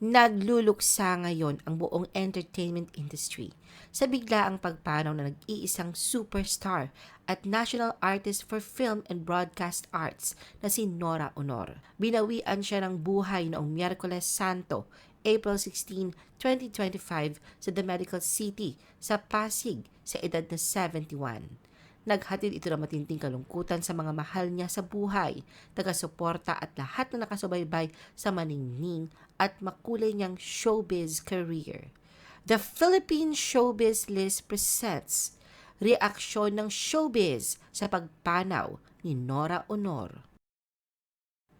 Nagluluksa ngayon ang buong entertainment industry sa biglaang pagpanaw na nag-iisang superstar at national artist for film and broadcast arts na si Nora Honor. Binawian siya ng buhay noong Miyerkules Santo, April 16, 2025 sa The Medical City sa Pasig sa edad na 71. Naghatid ito ng matinding kalungkutan sa mga mahal niya sa buhay, taga-suporta at lahat na nakasubaybay sa maningning at makulay niyang showbiz career. The Philippine Showbiz List presents Reaksyon ng Showbiz sa pagpanaw ni Nora Honor.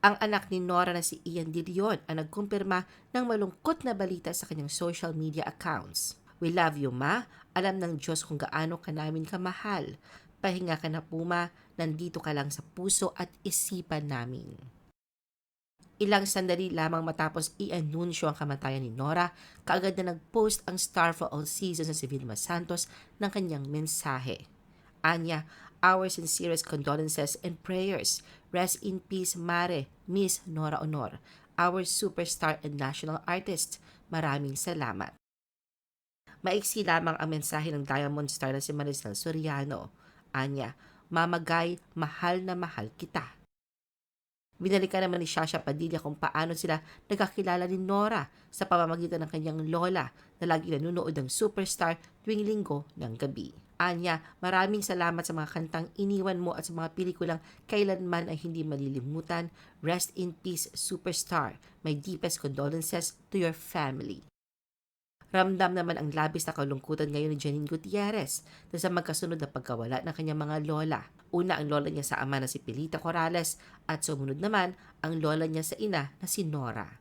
Ang anak ni Nora na si Ian De Leon ang nagkumpirma ng malungkot na balita sa kanyang social media accounts. We love you, Ma. Alam ng Diyos kung gaano ka namin kamahal. Pahinga ka na puma, nandito ka lang sa puso at isipan namin. Ilang sandali lamang matapos i-anunsyo ang kamatayan ni Nora, kaagad na nag-post ang Star for All Seasons na si Vilma Santos ng kanyang mensahe. Anya, our sincerest condolences and prayers. Rest in peace, Mare, Miss Nora Honor, our superstar and national artist. Maraming salamat. Maiksi lamang ang mensahe ng Diamond Star na si Maricel Soriano. Anya, mamagay, mahal na mahal kita. Binalikan naman ni Shasha Padilla kung paano sila nagkakilala ni Nora sa pamamagitan ng kanyang lola na lagi nanunood ng superstar tuwing linggo ng gabi. Anya, maraming salamat sa mga kantang iniwan mo at sa mga pelikulang kailanman ay hindi malilimutan. Rest in peace, superstar. My deepest condolences to your family. Ramdam naman ang labis na kalungkutan ngayon ni Janine Gutierrez na sa magkasunod na pagkawala ng kanyang mga lola. Una ang lola niya sa ama na si Pilita Corrales at sumunod naman ang lola niya sa ina na si Nora.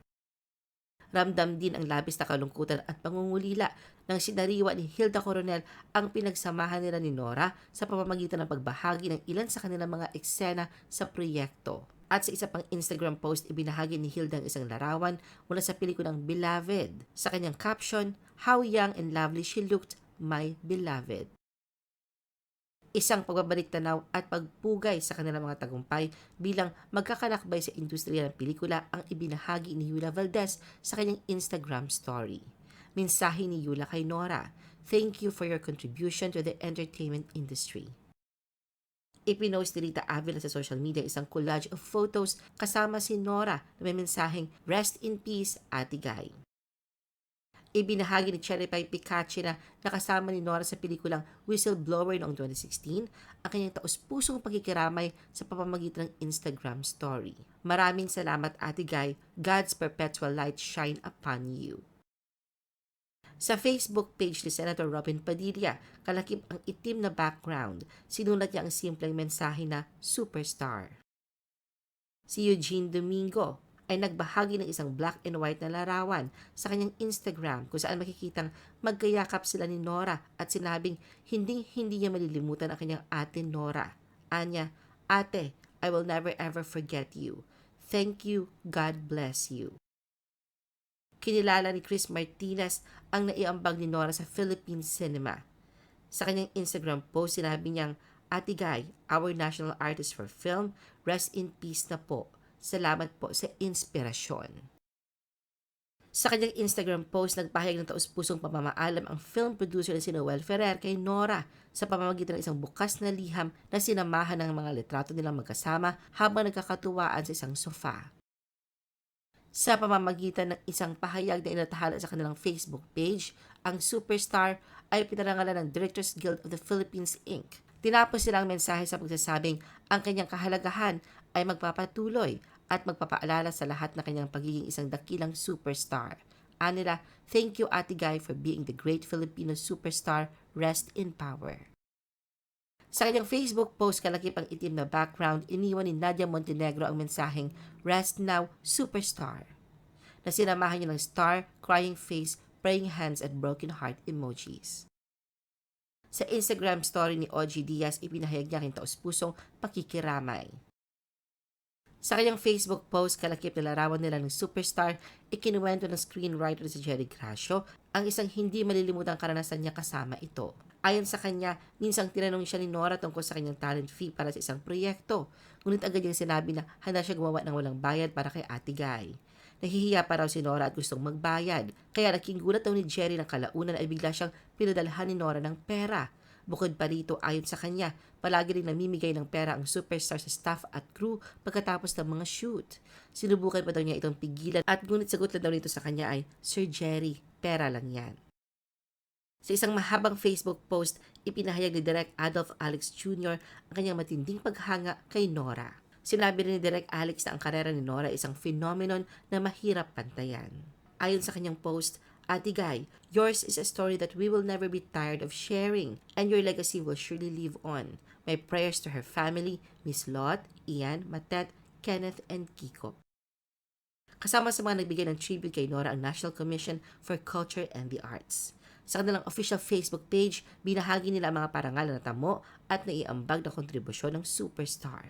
Ramdam din ang labis na kalungkutan at pangungulila nang sinariwa ni Hilda Coronel ang pinagsamahan nila ni Nora sa pamamagitan ng pagbahagi ng ilan sa kanilang mga eksena sa proyekto. At sa isa pang Instagram post, ibinahagi ni Hilda ang isang larawan mula sa pelikulang Beloved. Sa kanyang caption, How young and lovely she looked, my beloved. Isang pagbabalik tanaw at pagpugay sa kanilang mga tagumpay bilang magkakalakbay sa industriya ng pelikula ang ibinahagi ni Yula Valdez sa kanyang Instagram story. Mensahe ni Yula kay Nora, Thank you for your contribution to the entertainment industry. Ipinost ni Rita Avila sa social media isang collage of photos kasama si Nora na may mensaheng Rest in Peace, Ate Guy. Ibinahagi ni Cherry Pie Picache na nakasama ni Nora sa pelikulang Whistleblower noong 2016 ang kanyang taus-pusong pagkikiramay sa pamamagitan ng Instagram story. Maraming salamat Ate Guy. God's perpetual light shine upon you. Sa Facebook page ni Senator Robin Padilla, kalakip ang itim na background, sinulat niya ang simpleng mensahe na superstar. Si Eugene Domingo ay nagbahagi ng isang black and white na larawan sa kanyang Instagram kung saan makikitang magkayakap sila ni Nora at sinabing hindi hindi niya malilimutan ang kanyang ate Nora. Anya, ate, I will never ever forget you. Thank you, God bless you. Kinilala ni Chris Martinez ang naiambag ni Nora sa Philippine cinema. Sa kanyang Instagram post, sinabi niyang, Ate Guy, our national artist for film, rest in peace na po. Salamat po sa inspirasyon. Sa kanyang Instagram post, nagpahayag ng taus-pusong pamamaalam ang film producer na si Noel Ferrer kay Nora sa pamamagitan ng isang bukas na liham na sinamahan ng mga litrato nilang magkasama habang nagkakatuwaan sa isang sofa sa pamamagitan ng isang pahayag na inatahala sa kanilang Facebook page, ang superstar ay pinarangalan ng Directors Guild of the Philippines Inc. Tinapos sila ang mensahe sa pagsasabing ang kanyang kahalagahan ay magpapatuloy at magpapaalala sa lahat na kanyang pagiging isang dakilang superstar. Anila, thank you Ate Guy for being the great Filipino superstar. Rest in power. Sa kanyang Facebook post kalakip ang itim na background, iniwan ni Nadia Montenegro ang mensaheng Rest Now Superstar na sinamahan niya ng star, crying face, praying hands at broken heart emojis. Sa Instagram story ni OG Diaz, ipinahayag niya ang taus-pusong pakikiramay. Sa kanyang Facebook post, kalakip na larawan nila ng superstar, ikinuwento ng screenwriter si Jerry Gracio ang isang hindi malilimutang karanasan niya kasama ito. Ayon sa kanya, minsang tinanong siya ni Nora tungkol sa kanyang talent fee para sa isang proyekto. Ngunit agad niyang sinabi na handa siya gumawa ng walang bayad para kay Ate Guy. Nahihiya pa raw si Nora at gustong magbayad. Kaya naging gulat daw ni Jerry ng kalaunan ay bigla siyang pinadalhan ni Nora ng pera. Bukod pa rito, ayon sa kanya, palagi rin namimigay ng pera ang superstar sa staff at crew pagkatapos ng mga shoot. Sinubukan pa daw niya itong pigilan at ngunit sagot lang daw nito sa kanya ay, Sir Jerry, pera lang yan. Sa isang mahabang Facebook post, ipinahayag ni Direk Adolf Alex Jr. ang kanyang matinding paghanga kay Nora. Sinabi rin ni Direk Alex na ang karera ni Nora ay isang phenomenon na mahirap pantayan. Ayon sa kanyang post, Ate Guy, yours is a story that we will never be tired of sharing and your legacy will surely live on. My prayers to her family, Miss Lot, Ian, Matet, Kenneth, and Kiko. Kasama sa mga nagbigay ng tribute kay Nora ang National Commission for Culture and the Arts. Sa kanilang official Facebook page, binahagi nila ang mga parangal na natamo at naiambag na kontribusyon ng superstar.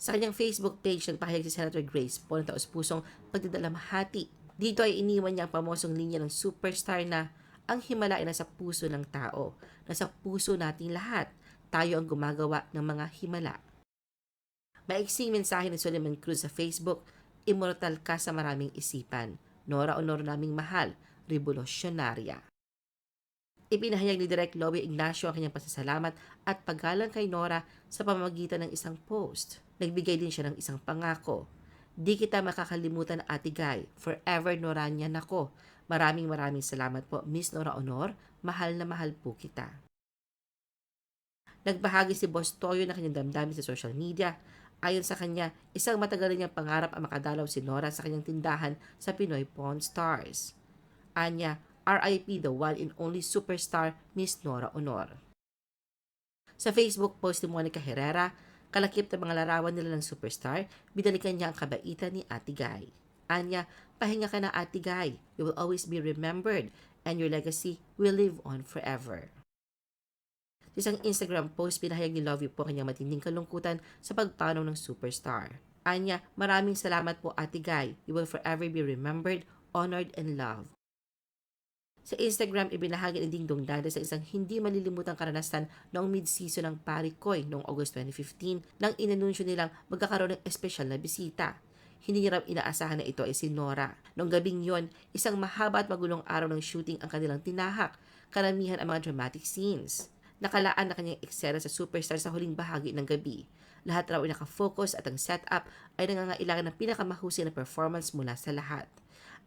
Sa kanyang Facebook page, nagpahayag si Senator Grace Paul ng taus-pusong pagdadalamhati. Dito ay iniwan niya ang pamosong linya ng superstar na ang himala ay nasa puso ng tao, nasa puso nating lahat. Tayo ang gumagawa ng mga himala. Maiksing mensahe ni Suleiman Cruz sa Facebook, Immortal ka sa maraming isipan. Nora Honor naming mahal, revolusyonarya. Ipinahayag ni Direk Lobby Ignacio ang kanyang pasasalamat at paggalang kay Nora sa pamamagitan ng isang post. Nagbigay din siya ng isang pangako. Di kita makakalimutan Ate Guy. Forever Noranian ako. Maraming maraming salamat po Miss Nora Honor. Mahal na mahal po kita. Nagbahagi si Boss Toyo ng kanyang damdamin sa social media. Ayon sa kanya, isang matagal niyang pangarap ang makadalaw si Nora sa kanyang tindahan sa Pinoy Pawn Stars. Anya, RIP the one and only superstar Miss Nora Honor. Sa Facebook post ni Monica Herrera, kalakip ng mga larawan nila ng superstar, binalikan niya ang kabaitan ni Ate Guy. Anya, pahinga ka na Ate Guy. You will always be remembered and your legacy will live on forever. Sa isang Instagram post, pinahayag ni Lovey po kanyang matinding kalungkutan sa pagpanaw ng superstar. Anya, maraming salamat po Ate Guy. You will forever be remembered, honored, and loved. Sa Instagram, ibinahagi ni Ding Dong Dada sa isang hindi malilimutang karanasan noong mid-season ng Parikoy noong August 2015 nang inanunsyo nilang magkakaroon ng espesyal na bisita. Hindi niya raw inaasahan na ito ay si Nora. Noong gabing yon, isang mahaba at magulong araw ng shooting ang kanilang tinahak, karamihan ang mga dramatic scenes. Nakalaan na kanyang eksena sa superstar sa huling bahagi ng gabi. Lahat raw ay nakafocus at ang setup ay nangangailangan ng pinakamahusay na performance mula sa lahat.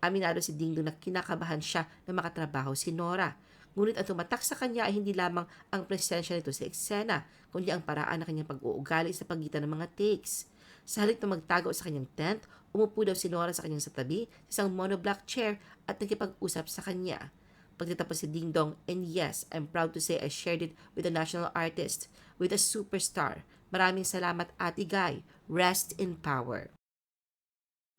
Aminado si Dingdong na kinakabahan siya na makatrabaho si Nora. Ngunit ang tumatak sa kanya ay hindi lamang ang presensya nito sa eksena, kundi ang paraan ng kanyang pag-uugali sa pagitan ng mga takes. Sa halip na magtago sa kanyang tent, umupo daw si Nora sa kanyang sa tabi, sa isang monoblock chair at nagkipag-usap sa kanya. Pagtatapos si Ding Dong, and yes, I'm proud to say I shared it with a national artist, with a superstar. Maraming salamat Ate Guy. Rest in power.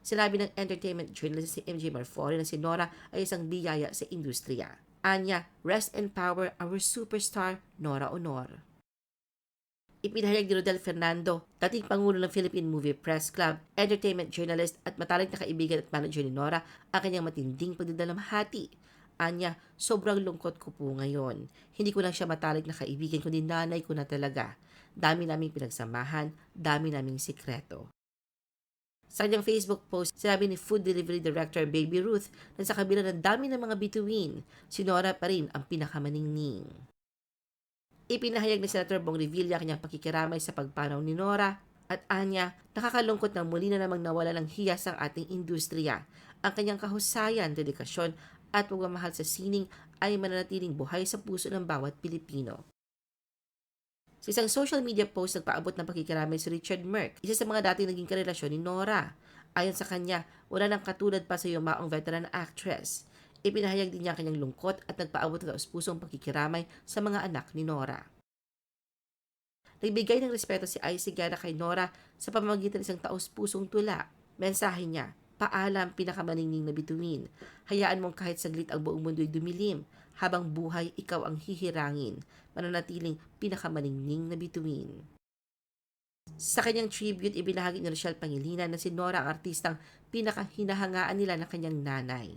Sinabi ng entertainment journalist si MJ Marfori na si Nora ay isang biyaya sa industriya. Anya, rest in power our superstar Nora Honor. Ipinahayag ni Rodel Fernando, dating Pangulo ng Philippine Movie Press Club, entertainment journalist at matalik na kaibigan at manager ni Nora, ang kanyang matinding pagdadalamhati. Anya, sobrang lungkot ko po ngayon. Hindi ko lang siya matalik na kaibigan, kundi nanay ko na talaga. Dami naming pinagsamahan, dami naming sikreto. Sa kanyang Facebook post, sinabi ni food delivery director Baby Ruth na sa kabila ng dami ng mga bituin, si Nora pa rin ang pinakamaningning. Ipinahayag ni Senator Bong Revilla kanyang pakikiramay sa pagpanaw ni Nora at Anya, nakakalungkot na muli na namang nawala ng hiyas ang ating industriya. Ang kanyang kahusayan, dedikasyon at pagmamahal sa sining ay mananatiling buhay sa puso ng bawat Pilipino. Sa isang social media post, nagpaabot ng pakikiramay si Richard Merck, isa sa mga dating naging karelasyon ni Nora. Ayon sa kanya, wala nang katulad pa sa yumaong veteran actress. Ipinahayag din niya ang kanyang lungkot at nagpaabot ng taus-pusong pakikiramay sa mga anak ni Nora. Nagbigay ng respeto si Icy Gara kay Nora sa pamamagitan ng isang taus-pusong tula. Mensahe niya, paalam pinakamaningning na bituin. Hayaan mong kahit saglit ang buong mundo'y dumilim. Habang buhay, ikaw ang hihirangin. Mananatiling pinakamaningning na bituin. Sa kanyang tribute, ibinahagi ni Rochelle Pangilinan na si Nora ang artistang pinakahinahangaan nila ng kanyang nanay.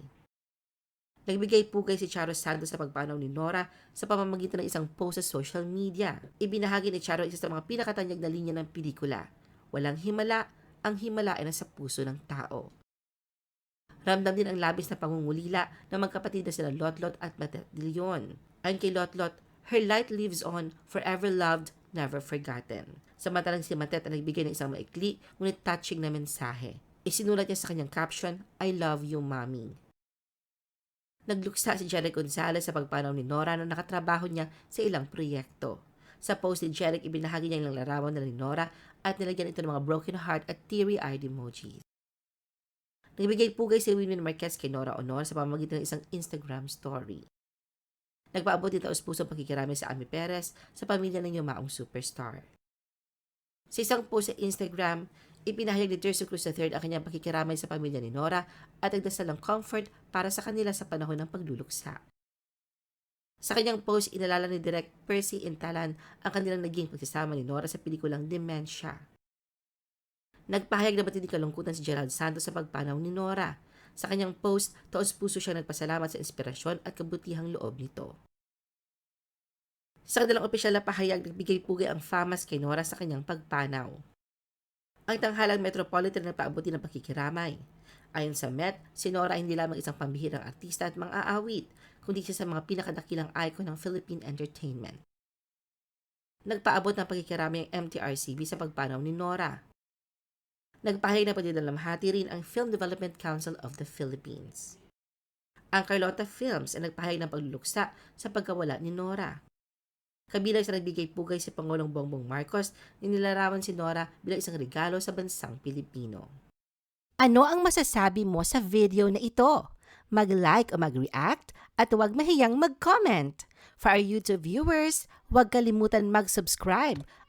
Nagbigay pugay si Charo Santos sa pagpanaw ni Nora sa pamamagitan ng isang post sa social media. Ibinahagi ni Charo isa sa mga pinakatanyag na linya ng pelikula. Walang himala, ang himala ay nasa puso ng tao. Ramdam din ang labis na pangungulila ng magkapatid na sila Lotlot at Leon. Ayon kay Lotlot, her light lives on, forever loved, never forgotten. Samantalang si Matet ang nagbigay ng isang maikli, ngunit touching na mensahe. Isinulat niya sa kanyang caption, I love you, mommy. Nagluksa si Jeric Gonzalez sa pagpanaw ni Nora nung nakatrabaho niya sa ilang proyekto. Sa post ni Jeric, ibinahagi niya ilang larawan nila ni Nora at nilagyan ito ng mga broken heart at teary-eyed emojis. Nagbigay pugay si Winwin Marquez kay Nora Honor sa pamamagitan ng isang Instagram story. Nagpaabot din taos puso pakikirami sa Ami Perez sa pamilya ng yumaong superstar. Sa isang post sa Instagram, ipinahayag ni Tercio Cruz III ang kanyang pakikiramay sa pamilya ni Nora at nagdasal ng comfort para sa kanila sa panahon ng pagluluksa. Sa kanyang post, inalala ni Direk Percy Intalan ang kanilang naging pagsasama ni Nora sa pelikulang Dementia. Nagpahayag na matinding kalungkutan si Gerald Santos sa pagpanaw ni Nora. Sa kanyang post, taos puso siya nagpasalamat sa inspirasyon at kabutihang loob nito. Sa kanilang opisyal na pahayag, nagbigay pugay ang FAMAS kay Nora sa kanyang pagpanaw. Ang tanghalang Metropolitan na paabuti ng pakikiramay. Ayon sa Met, si Nora hindi lamang isang pambihirang artista at mang-aawit, kundi siya sa mga pinakadakilang icon ng Philippine entertainment. Nagpaabot ng pakikiramay ang MTRCB sa pagpanaw ni Nora. Nagpahayag na pagdidalamhati rin ang Film Development Council of the Philippines. Ang Carlota Films ay nagpahayag ng pagluluksa sa pagkawala ni Nora. Kabilang sa nagbigay pugay si Pangulong Bongbong Marcos nilarawan si Nora bilang isang regalo sa bansang Pilipino. Ano ang masasabi mo sa video na ito? Mag-like o mag-react at huwag mahiyang mag-comment. For our YouTube viewers, huwag kalimutan mag-subscribe